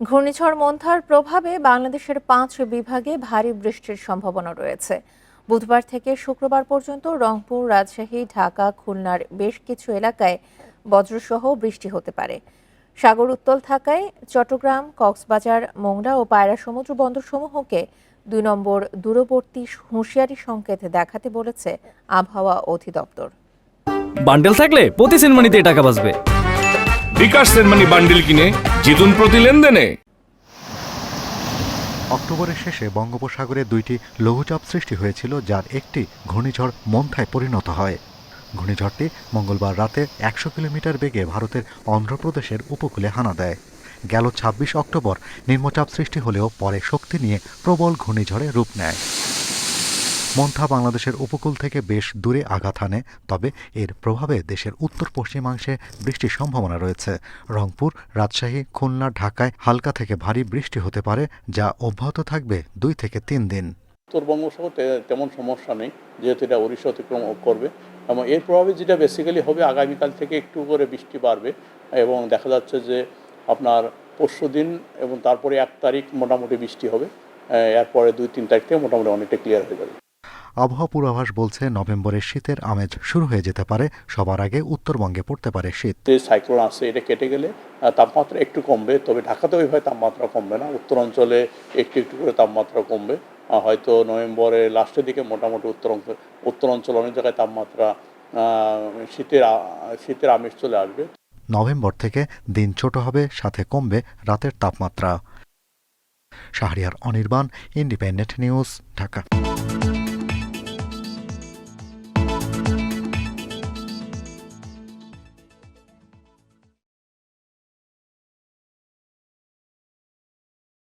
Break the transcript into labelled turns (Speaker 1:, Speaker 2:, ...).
Speaker 1: ঘূর্ণিঝড় মন্থার প্রভাবে বাংলাদেশের পাঁচ বিভাগে ভারী বৃষ্টির সম্ভাবনা রয়েছে। বুধবার থেকে শুক্রবার পর্যন্ত রংপুর, রাজশাহী, ঢাকা, খুলনার বেশ কিছু এলাকায় বজ্রসহ বৃষ্টি হতে পারে। সাগর উত্তল থাকায় চট্টগ্রাম, কক্সবাজার, মোংরা ও পায়রা সমুদ্র বন্দরসমূহকে দুই নম্বর দূরবর্তী হুঁশিয়ারি সংকেত দেখাতে বলেছে আবহাওয়া অধিদপ্তর।
Speaker 2: বান্ডেল থাকলে প্রতি সিনেমানিতে টাকা বাঁচবে।
Speaker 3: বিকাশ সেনমানি বান্ডিল কিনে জিতুন প্রতি লেনদেনে।
Speaker 4: অক্টোবরের শেষে বঙ্গোপসাগরে দুইটি লঘুচাপ সৃষ্টি হয়েছিল, যার একটি ঘূর্ণিঝড় মন্থায় পরিণত হয়। ঘূর্ণিঝড়টি মঙ্গলবার রাতে একশো কিলোমিটার বেগে ভারতের অন্ধ্রপ্রদেশের উপকূলে হানা দেয়। গেল ছাব্বিশ অক্টোবর নিম্নচাপ সৃষ্টি হলেও পরে শক্তি নিয়ে প্রবল ঘূর্ণিঝড়ে রূপ নেয়। মন্থা বাংলাদেশের উপকূল থেকে বেশ দূরে আঘাত হানে, তবে এর প্রভাবে দেশের উত্তর পশ্চিমাংশে বৃষ্টির সম্ভাবনা রয়েছে। রংপুর, রাজশাহী, খুলনা, ঢাকায় হালকা থেকে ভারী বৃষ্টি হতে পারে, যা অব্যাহত থাকবে দুই থেকে তিন দিন।
Speaker 5: উত্তর বঙ্গোপসাগর তেমন সমস্যা নেই, যেহেতু এটা উড়িষ্যা অতিক্রম করবে। এবং এর প্রভাবে যেটা বেসিক্যালি হবে, আগামীকাল থেকে একটু করে বৃষ্টি বাড়বে। এবং দেখা যাচ্ছে যে আপনার পরশু দিন এবং তারপরে এক তারিখ মোটামুটি বৃষ্টি হবে। এরপরে দুই, তিন তারিখ থেকে মোটামুটি অনেকটা ক্লিয়ার হয়ে যাবে।
Speaker 4: আবহাওয়া পূর্বাভাস বলছে নভেম্বরে শীতের আমেজ শুরু হয়ে যেতে পারে। সবার আগে উত্তরবঙ্গে পড়তে পারে শীত।
Speaker 5: সাইক্লোন আসছে এটা কেটে গেলে তাপমাত্রা একটু কমবে তবে ঢাকাতে ওইভাবে তাপমাত্রা কমবে না। উত্তর অঞ্চলে একটু একটু করে তাপমাত্রা কমবে। হয়তো নভেম্বরের লাস্টের দিকে মোটামুটি উত্তর উত্তর অঞ্চল অনেক জায়গায় তাপমাত্রা শীতের শীতের আমেজ চলে আসবে।
Speaker 4: নভেম্বর থেকে দিন ছোট হবে সাথে কমবে রাতের তাপমাত্রা। Shahriar Anirban independent news Dhaka.